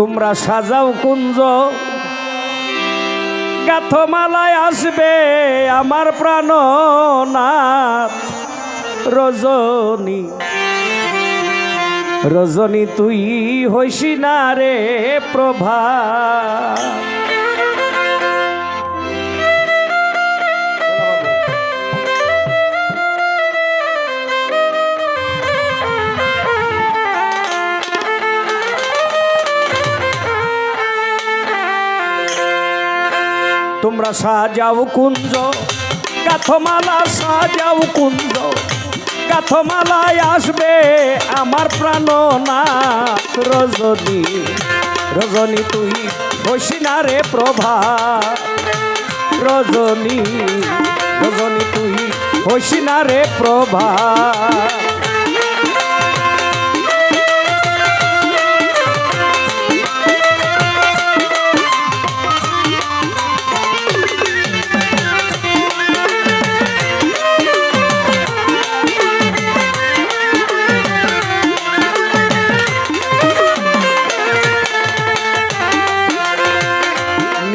তোমরা সাজাও কুঞ্জ। গাথমালায় আসবে আমার প্রাণনাথ। রজনী রজনী তুই হইসি না রে প্রভা। তোমরা সাজাও কুঞ্জ, গাথমালা সাজাও কুঞ্জ, গাথমালায় আসবে আমার প্রাণ না রজনী। রজনী তুই বসি রে প্রভা। রজনী রজনী তুই বসি না রে প্রভা।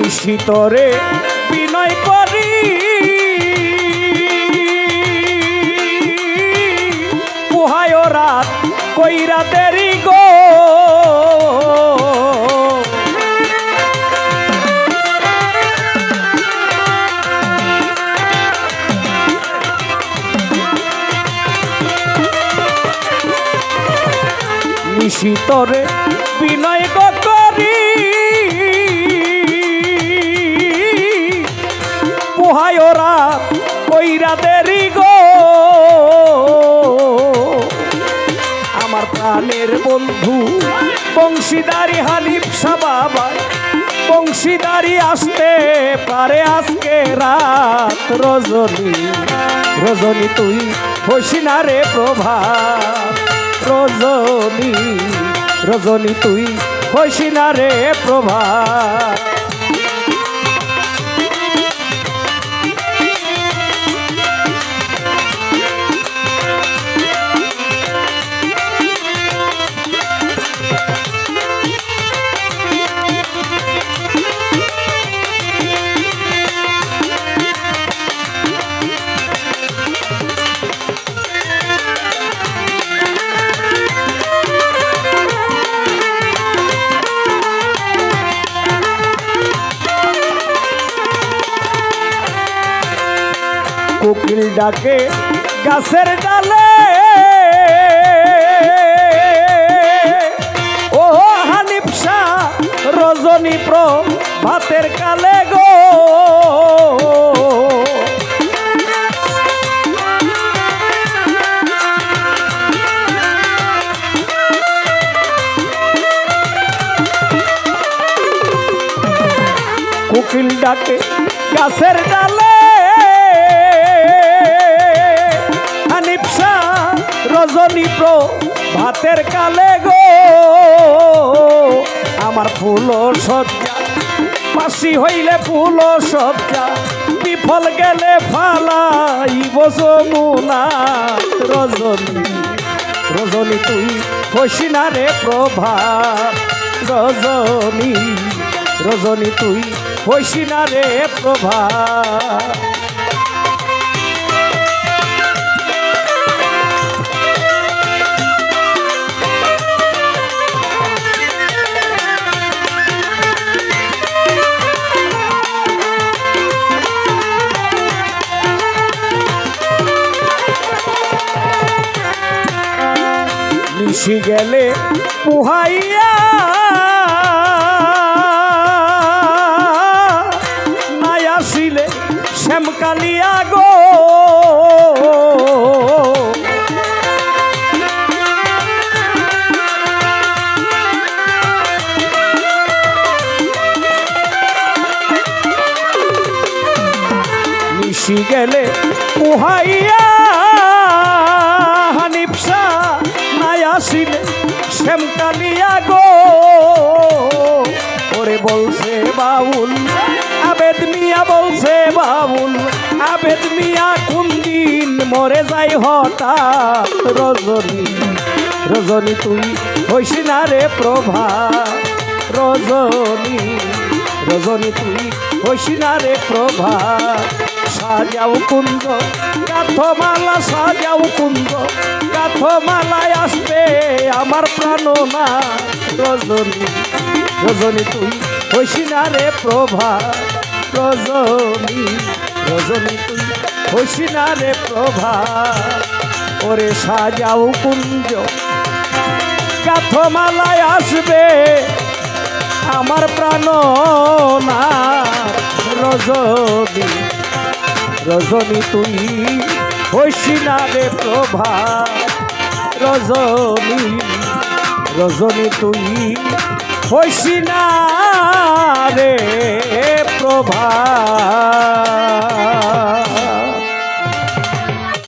নিশিতরে বিনয় করি। পুহায় রাত কইরা দেরি গো। নিশিতরে বিনয় করি। বন্ধু, বংশীদারি হালিফ বাবা বংশীদারি আসতে পারে আজকে রাত। রজনী রজনী তুই হসিনা রে প্রভা। রজনী রজনী তুই হসিনা রে প্রভা। কোকিল ডাকে গাছের ডালে। ও হানিফসা রজনী প্র ভাতের কালে গো। কোকিল ডাকে গাছের ডালে। রজনী প্র, ভাতের কালে গো। আমার ফুল সজ্জা পাশি হইলে ফুল সজ্জা, বিফল গেলে ফালাইব যমুনা। রজনী রজনী তুই হসি না রে প্রভা। রজনী রজনী তুই হইসি না রে প্রভা। নিশি গেলে পুহাইয়া নাই আসিলে শ্যামকালিয়া গো। নিশি গেলে পুহাইয়া আসিলে শ্যামকালিয়া গো। ওরে বলছে বাউল, আবেদ মিয়া বলছে বাউল, আবেদ মিয়া কোন দিন মরে যাই হঠাৎ? রজনী রজনী তুই হইস না রে প্রভা। রজনী রজনী তুই হইস না রে প্রভা। সাজাও কুঞ্জ গাথমালা সাজাও কুঞ্জ গাথমালায় আসবে আমার প্রাণনা। রজনী রজনী তুই হইস না রে প্রভা। রজনী রজনী তুই হইস না রে প্রভা। ওরে সাজাও কুঞ্জ গাথমালায় আসবে আমার প্রাণ না রজনী রজনী তুই হইসি না রে প্রভা। রজনী রজনী তুই হইসি না রে প্রভা।